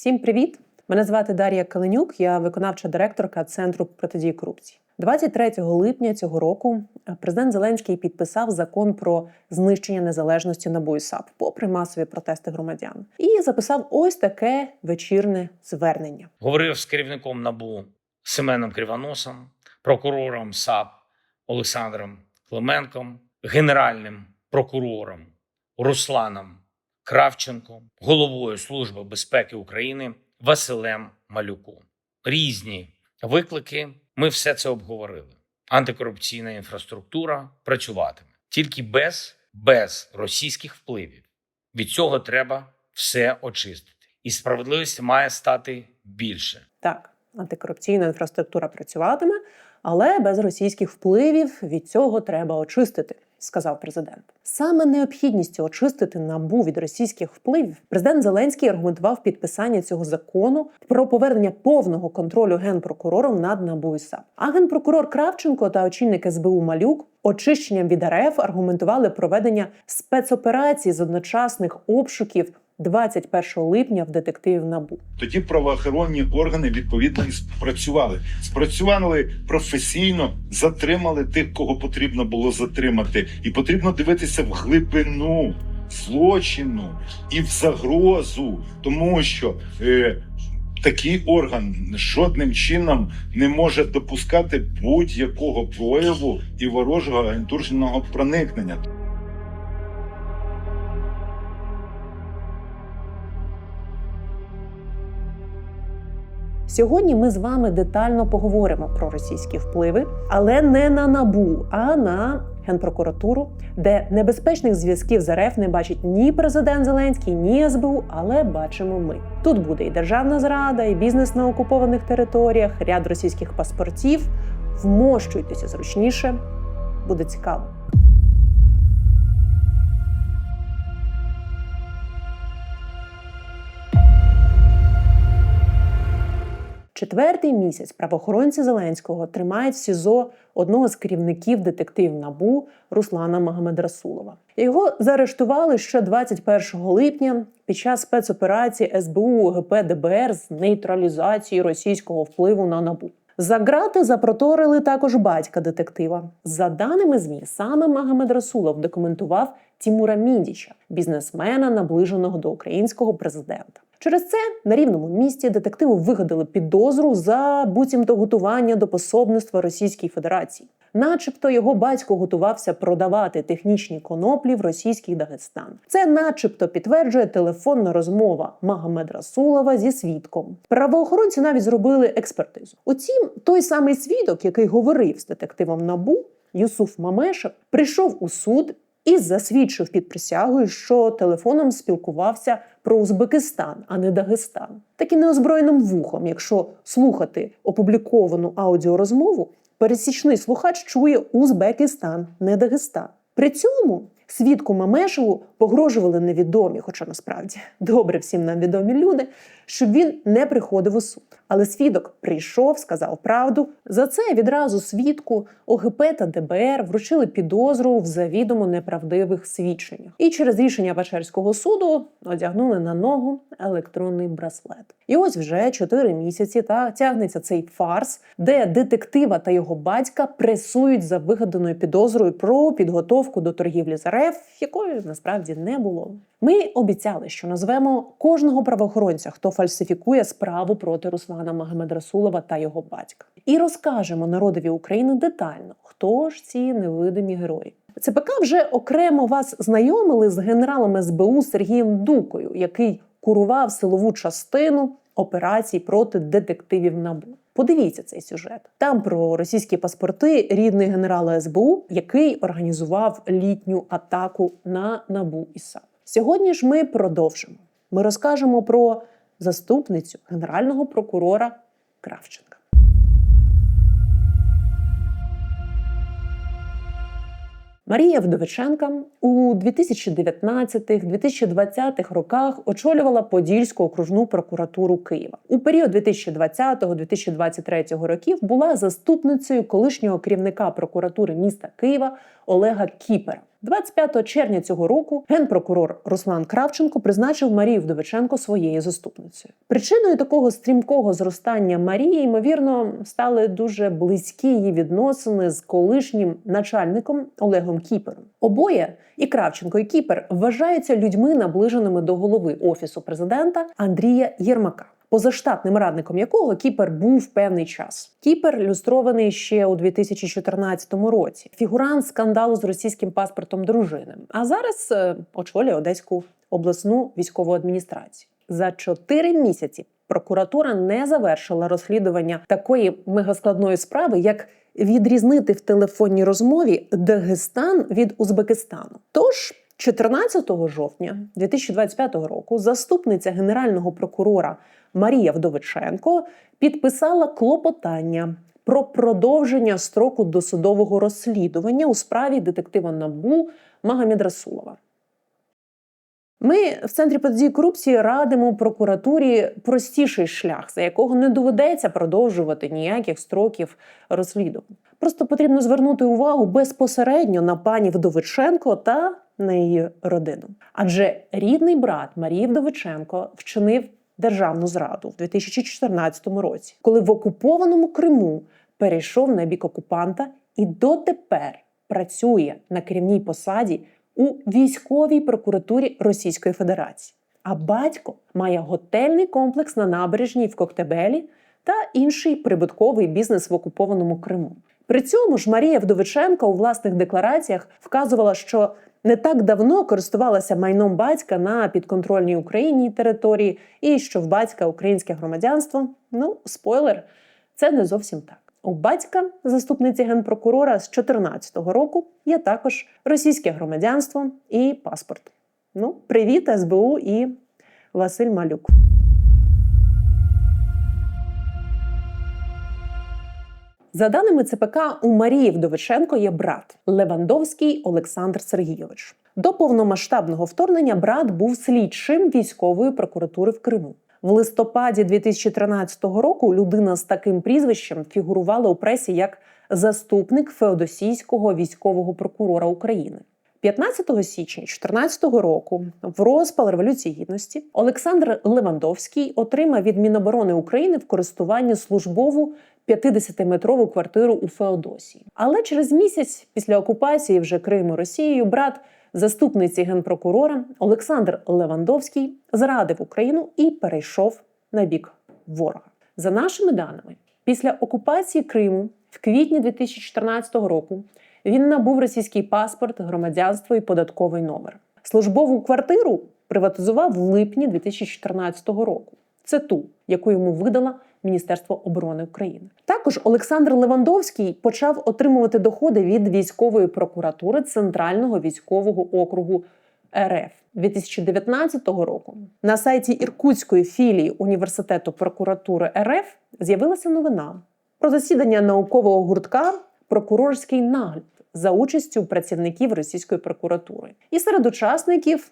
Всім привіт! Мене звати Дар'я Каленюк, я виконавча директорка Центру протидії корупції. 23 липня цього року е, президент Зеленський підписав закон про знищення незалежності НАБУ і САП, попри масові протести громадян, і записав ось таке вечірне звернення. Говорив з керівником НАБУ Семеном Кривоносом, прокурором САП Олександром Клименком, генеральним прокурором Русланом Кравченком, головою Служби безпеки України Василем Малюком. Різні виклики. Ми все це обговорили. Антикорупційна інфраструктура працюватиме тільки без, без російських впливів. Від цього треба все очистити, і справедливості має стати більше. Так, антикорупційна інфраструктура працюватиме, але без російських впливів від цього треба очистити. Сказав президент, саме необхідністю очистити набу від російських впливів. Президент Зеленський аргументував підписання цього закону про повернення повного контролю генпрокурором над НАБУ і САП. А генпрокурор Кравченко та очільник СБУ Малюк очищенням від РФ аргументували проведення спецоперацій з одночасних обшуків 21 липня в детективів НАБУ. Тоді правоохоронні органи відповідно і спрацювали. Спрацювали професійно, затримали тих, кого потрібно було затримати, і потрібно дивитися в глибину злочину і в загрозу, тому що е, такий орган жодним чином не може допускати будь-якого прояву і ворожого агентурного проникнення. Сьогодні ми з вами детально поговоримо про російські впливи, але не на набу, а на генпрокуратуру, де небезпечних зв'язків з РФ не бачить ні президент Зеленський, ні СБУ, але бачимо ми. Тут буде і державна зрада, і бізнес на окупованих територіях, ряд російських паспортів. Вмощуйтеся зручніше, буде цікаво. Четвертий місяць правоохоронці Зеленського тримають в СІЗО одного з керівників детектив НАБУ Руслана Магомедрасулова. Його заарештували ще 21 липня під час спецоперації СБУ ОГП ДБР з нейтралізації російського впливу на НАБУ. За грати запроторили також батька детектива. За даними ЗМІ, саме Магомед Расулов документував Тімура Міндіча, бізнесмена, наближеного до українського президента. Через це на рівному місці детективу вигадали підозру за буцімто готування до пособництва Російській Федерації. Начебто його батько готувався продавати технічні коноплі в російський Дагестан. Це, начебто, підтверджує телефонна розмова Магомед Расулова зі свідком. Правоохоронці навіть зробили експертизу. Утім, той самий свідок, який говорив з детективом Набу, Юсуф Мамешев, прийшов у суд і засвідчив під присягою, що телефоном спілкувався про Узбекистан, а не Дагестан. Так і неозброєним вухом, якщо слухати опубліковану аудіорозмову, пересічний слухач чує Узбекистан, не Дагестан. При цьому свідку Мамешеву погрожували невідомі, хоча насправді добре всім нам відомі люди, щоб він не приходив у суд. Але свідок прийшов, сказав правду. За це відразу свідку ОГП та ДБР вручили підозру в завідомо неправдивих свідченнях. І через рішення Печерського суду одягнули на ногу електронний браслет. І ось вже чотири місяці та тягнеться цей фарс, де детектива та його батька пресують за вигаданою підозрою про підготовку до торгівлі з РФ, якої насправді не було. Ми обіцяли, що назвемо кожного правоохоронця, хто фальсифікує справу проти Руслана Магомедрасулова та його батька, і розкажемо народові України детально, хто ж ці невидимі герої. ЦПК вже окремо вас знайомили з генералом СБУ Сергієм Дукою, який курував силову частину операцій проти детективів НАБУ. Подивіться цей сюжет. Там про російські паспорти рідний генерала СБУ, який організував літню атаку на НАБУ і САП. Сьогодні ж ми продовжимо. Ми розкажемо про заступницю генерального прокурора Кравченка. Марія Вдовиченка у 2019-2020 роках очолювала Подільську окружну прокуратуру Києва. У період 2020-2023 років була заступницею колишнього керівника прокуратури міста Києва Олега Кіпера. 25 червня цього року генпрокурор Руслан Кравченко призначив Марію Вдовиченко своєю заступницею. Причиною такого стрімкого зростання Марії, ймовірно, стали дуже близькі її відносини з колишнім начальником Олегом Кіпером. Обоє і Кравченко, і Кіпер вважаються людьми, наближеними до голови офісу президента Андрія Єрмака. Позаштатним радником якого Кіпер був певний час. Кіпер люстрований ще у 2014 році. Фігурант скандалу з російським паспортом дружини. А зараз е, очолює Одеську обласну військову адміністрацію. За чотири місяці прокуратура не завершила розслідування такої мегаскладної справи, як відрізнити в телефонній розмові Дагестан від Узбекистану. Тож 14 жовтня 2025 року заступниця генерального прокурора Марія Вдовиченко підписала клопотання про продовження строку досудового розслідування у справі детектива НАБУ Магомед Расулова. Ми в центрі події корупції радимо прокуратурі простіший шлях, за якого не доведеться продовжувати ніяких строків розслідувань. Просто потрібно звернути увагу безпосередньо на пані Вдовиченко та на її родину. Адже рідний брат Марії Вдовиченко вчинив державну зраду в 2014 році, коли в окупованому Криму перейшов на бік окупанта і дотепер працює на керівній посаді у військовій прокуратурі Російської Федерації. А батько має готельний комплекс на набережній в Коктебелі та інший прибутковий бізнес в окупованому Криму. При цьому ж Марія Вдовиченко у власних деклараціях вказувала, що не так давно користувалася майном батька на підконтрольній Україні території, і що в батька українське громадянство. Ну, спойлер, це не зовсім так. У батька, заступниці генпрокурора з 2014 року, є також російське громадянство і паспорт. Ну, привіт, СБУ і Василь Малюк. За даними ЦПК, у Марії Вдовиченко є брат Левандовський Олександр Сергійович. До повномасштабного вторгнення брат був слідчим військової прокуратури в Криму. В листопаді 2013 року людина з таким прізвищем фігурувала у пресі як заступник феодосійського військового прокурора України. 15 січня 2014 року, в розпал революції гідності, Олександр Левандовський отримав від Міноборони України в користуванні службову 50-метрову квартиру у Феодосії. Але через місяць після окупації вже Криму Росією брат заступниці генпрокурора Олександр Левандовський зрадив Україну і перейшов на бік ворога. За нашими даними, після окупації Криму в квітні 2014 року він набув російський паспорт, громадянство і податковий номер. Службову квартиру приватизував в липні 2014 року. Це ту, яку йому видала Міністерство оборони України. Також Олександр Левандовський почав отримувати доходи від військової прокуратури Центрального військового округу РФ 2019 року. На сайті Іркутської філії університету прокуратури РФ з'явилася новина про засідання наукового гуртка Прокурорський нагляд за участю працівників російської прокуратури. І серед учасників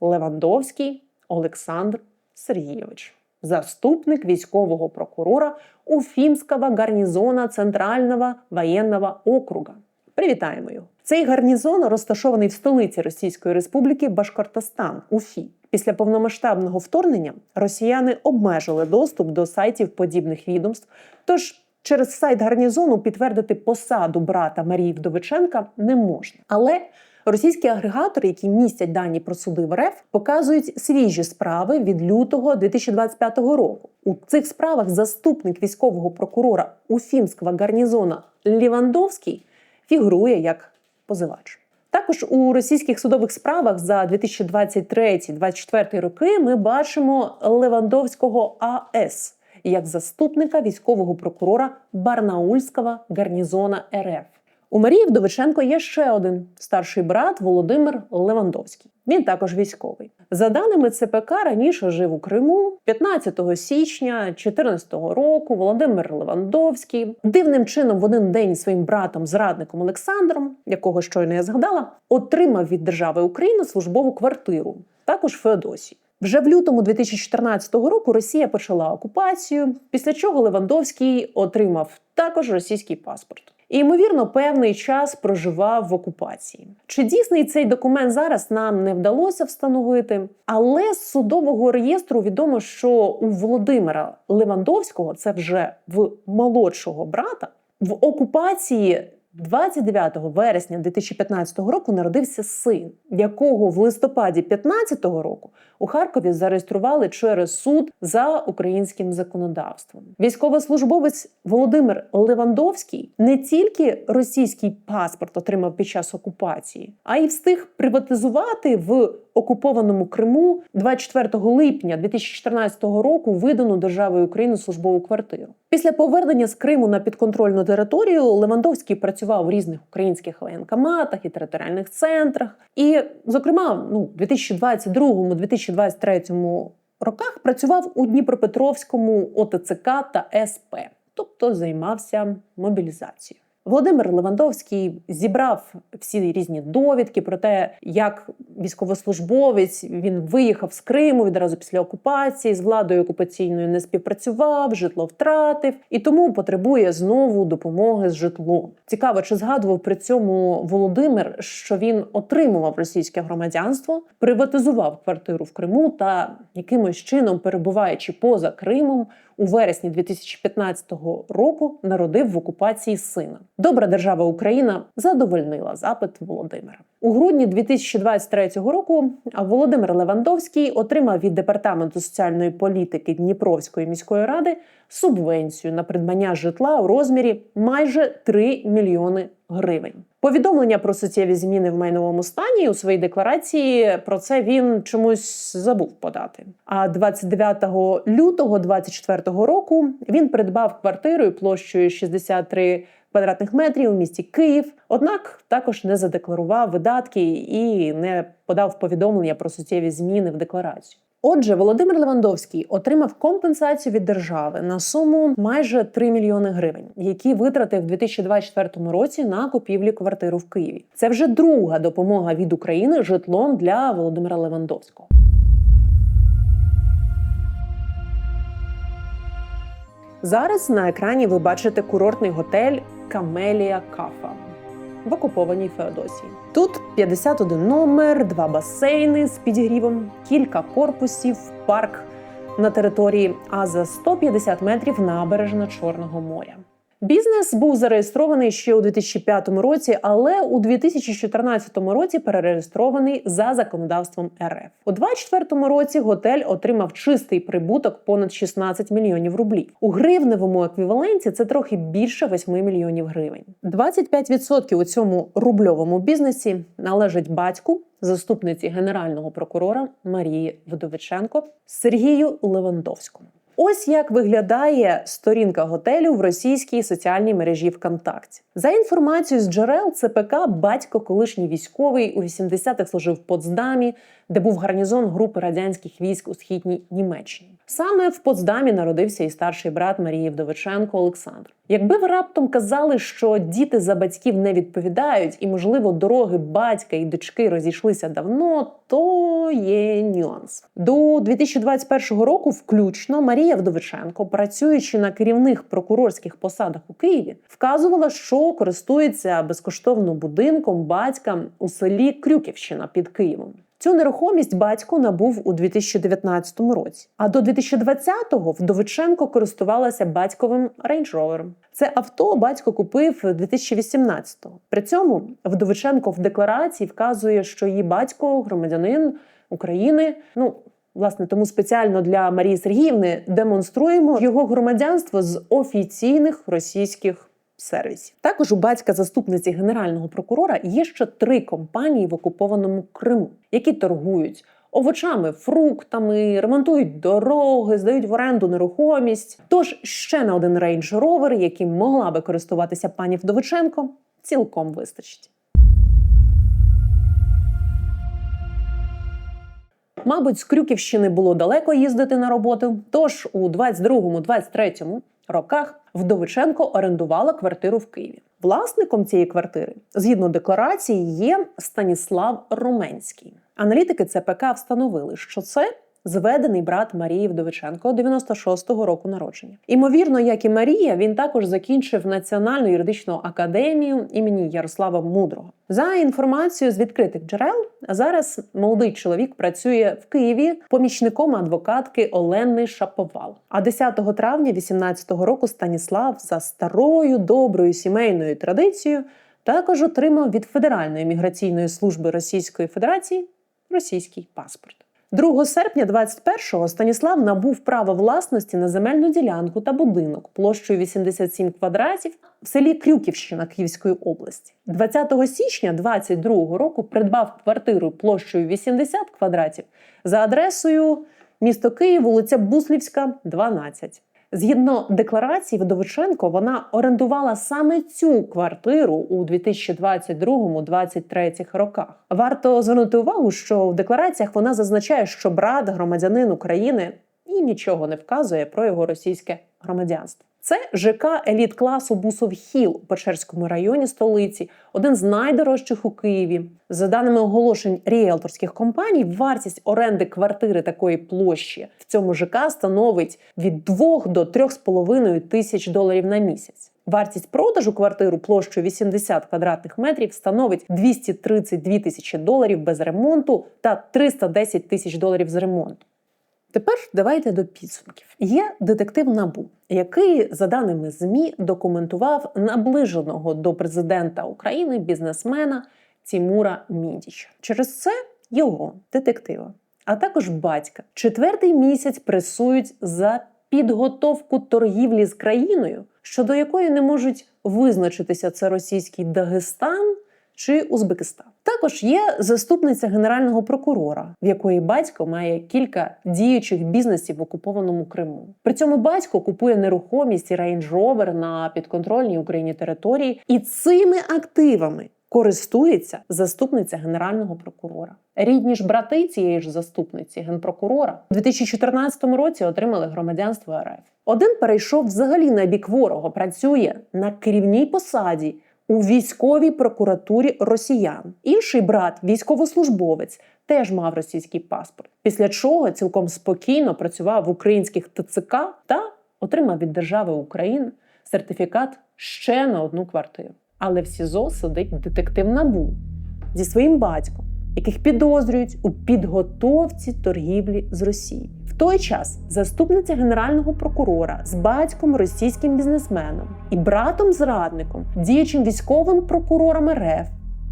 Левандовський Олександр Сергійович заступник військового прокурора Уфімського гарнізона Центрального воєнного округа. Привітаємо його! Цей гарнізон розташований в столиці Російської Республіки Башкортостан Уфі. Після повномасштабного вторгнення росіяни обмежили доступ до сайтів подібних відомств. Тож через сайт гарнізону підтвердити посаду брата Марії Вдовиченка не можна. Але Російські агрегатори, які містять дані про суди в РФ, показують свіжі справи від лютого 2025 року. У цих справах заступник військового прокурора Уфімського гарнізона Лівандовський фігурує як позивач. Також у російських судових справах за 2023-2024 роки ми бачимо Левандовського АС як заступника військового прокурора Барнаульського гарнізона РФ. У Марії Вдовиченко є ще один старший брат Володимир Левандовський. Він також військовий. За даними ЦПК, раніше жив у Криму 15 січня 2014 року. Володимир Левандовський дивним чином в один день своїм братом, зрадником Олександром, якого щойно я згадала, отримав від держави України службову квартиру, також Феодосії. Вже в лютому 2014 року Росія почала окупацію, після чого Левандовський отримав також російський паспорт. І, ймовірно, певний час проживав в окупації. Чи дійсний цей документ зараз нам не вдалося встановити? Але з судового реєстру відомо, що у Володимира Левандовського, це вже в молодшого брата, в окупації 29 вересня 2015 року народився син, якого в листопаді 2015 року у Харкові зареєстрували через суд за українським законодавством. Військовослужбовець Володимир Левандовський не тільки російський паспорт отримав під час окупації, а й встиг приватизувати в окупованому Криму 24 липня 2014 року видану державою України службову квартиру. Після повернення з Криму на підконтрольну територію Левандовський працював в різних українських воєнкоматах і територіальних центрах. І, зокрема, ну, у 2022-2023 роках працював у Дніпропетровському ОТЦК та СП, тобто займався мобілізацією. Володимир Левандовський зібрав всі різні довідки про те, як військовослужбовець він виїхав з Криму відразу після окупації, з владою окупаційною не співпрацював, житло втратив і тому потребує знову допомоги з житлом. Цікаво, чи згадував при цьому Володимир, що він отримував російське громадянство, приватизував квартиру в Криму та якимось чином, перебуваючи поза Кримом, у вересні 2015 року народив в окупації сина. Добра держава Україна задовольнила запит Володимира. У грудні 2023 року Володимир Левандовський отримав від департаменту соціальної політики Дніпровської міської ради субвенцію на придбання житла у розмірі майже 3 мільйони гривень. Повідомлення про суттєві зміни в майновому стані у своїй декларації про це він чомусь забув подати. А 29 лютого 2024 року він придбав квартиру площею 63 квадратних метрів у місті Київ. Однак також не задекларував видатки і не подав повідомлення про суттєві зміни в декларацію. Отже, Володимир Левандовський отримав компенсацію від держави на суму майже 3 мільйони гривень, які витратив у 2024 році на купівлю квартиру в Києві. Це вже друга допомога від України житлом для Володимира Левандовського. Зараз на екрані ви бачите курортний готель Камелія Кафа в окупованій Феодосії. Тут 51 номер, два басейни з підігрівом, кілька корпусів, парк на території, а за 150 метрів набережна Чорного моря. Бізнес був зареєстрований ще у 2005 році, але у 2014 році перереєстрований за законодавством РФ. У 2024 році готель отримав чистий прибуток понад 16 мільйонів рублів. У гривневому еквіваленті це трохи більше 8 мільйонів гривень. 25% у цьому рубльовому бізнесі належить батьку. Заступниці генерального прокурора Марії Вдовиченко Сергію Левандовському. Ось як виглядає сторінка готелю в російській соціальній мережі ВКонтакті. За інформацією з джерел ЦПК, батько колишній військовий у 80-х служив в Потсдамі, де був гарнізон групи радянських військ у східній Німеччині. Саме в Потсдамі народився і старший брат Марії Вдовиченко Олександр. Якби ви раптом казали, що діти за батьків не відповідають, і, можливо, дороги батька і дочки розійшлися давно, то є нюанс. До 2021 року, включно, Марія Вдовиченко, працюючи на керівних прокурорських посадах у Києві, вказувала, що користується безкоштовно будинком батька у селі Крюківщина під Києвом. Цю нерухомість батько набув у 2019 році. А до 2020-го Вдовиченко користувалася батьковим рейндж-ровером. Це авто батько купив 2018-го. При цьому Вдовиченко в декларації вказує, що її батько громадянин України. Ну власне, тому спеціально для Марії Сергіївни демонструємо його громадянство з офіційних російських. Сервісів також у батька заступниці генерального прокурора є ще три компанії в окупованому Криму, які торгують овочами, фруктами, ремонтують дороги, здають в оренду нерухомість. Тож ще на один рейндж ровер, яким могла би користуватися пані Вдовиченко, цілком вистачить. Мабуть, з Крюківщини було далеко їздити на роботу. Тож у 22-23 роках Вдовиченко орендувала квартиру в Києві. Власником цієї квартири, згідно декларації, є Станіслав Руменський. Аналітики ЦПК встановили, що це зведений брат Марії Вдовиченко 96-го року народження. Імовірно, як і Марія, він також закінчив Національну юридичну академію імені Ярослава Мудрого. За інформацією з відкритих джерел, зараз молодий чоловік працює в Києві помічником адвокатки Олени Шаповал. А 10 травня 18-го року Станіслав за старою доброю сімейною традицією також отримав від Федеральної міграційної служби Російської Федерації російський паспорт. 2 серпня 21-го Станіслав набув право власності на земельну ділянку та будинок площею 87 квадратів в селі Крюківщина Київської області. 20 січня 22-го року придбав квартиру площею 80 квадратів за адресою місто Київ, вулиця Буслівська, 12. Згідно декларації Вдовиченко, вона орендувала саме цю квартиру у 2022-2023 роках. Варто звернути увагу, що в деклараціях вона зазначає, що брат громадянин України і нічого не вказує про його російське громадянство. Це ЖК еліт класу Бусов Хіл у Печерському районі столиці, один з найдорожчих у Києві. За даними оголошень ріелторських компаній, вартість оренди квартири такої площі в цьому ЖК становить від 2 до 3,5 тисяч доларів на місяць. Вартість продажу квартиру площею 80 квадратних метрів становить 232 тисячі доларів без ремонту та 310 тисяч доларів з ремонту. Тепер давайте до підсумків. Є детектив Набу, який, за даними ЗМІ, документував наближеного до президента України бізнесмена Тімура Міндіча. Через це його детектива, а також батька, четвертий місяць пресують за підготовку торгівлі з країною, щодо якої не можуть визначитися це російський Дагестан чи Узбекистан. Також є заступниця генерального прокурора, в якої батько має кілька діючих бізнесів в окупованому Криму. При цьому батько купує нерухомість і Rover на підконтрольній Україні території, і цими активами користується заступниця генерального прокурора. Рідні ж брати цієї ж заступниці генпрокурора у 2014 році отримали громадянство РФ. Один перейшов взагалі на бік ворога, працює на керівній посаді у військовій прокуратурі росіян. Інший брат, військовослужбовець, теж мав російський паспорт. Після чого цілком спокійно працював в українських ТЦК та отримав від держави України сертифікат ще на одну квартиру. Але в СІЗО сидить детектив Набу зі своїм батьком, яких підозрюють у підготовці торгівлі з Росією. Той час заступниця генерального прокурора з батьком російським бізнесменом і братом зрадником, діючим військовим прокурором РФ,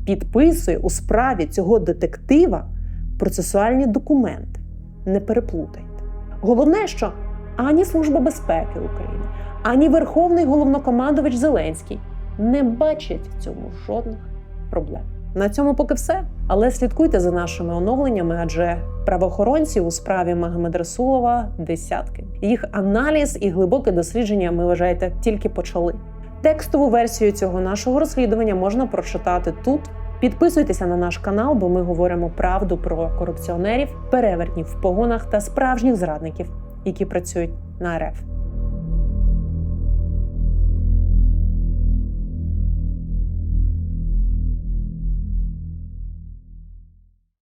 підписує у справі цього детектива процесуальні документи. Не переплутайте. Головне, що ані Служба безпеки України, ані Верховний головнокомандувач Зеленський не бачать в цьому жодних проблем. На цьому поки все. Але слідкуйте за нашими оновленнями, адже правоохоронців у справі Магомед Расулова десятки. Їх аналіз і глибоке дослідження ми вважаєте тільки почали. Текстову версію цього нашого розслідування можна прочитати тут. Підписуйтеся на наш канал, бо ми говоримо правду про корупціонерів, перевертнів в погонах та справжніх зрадників, які працюють на РФ.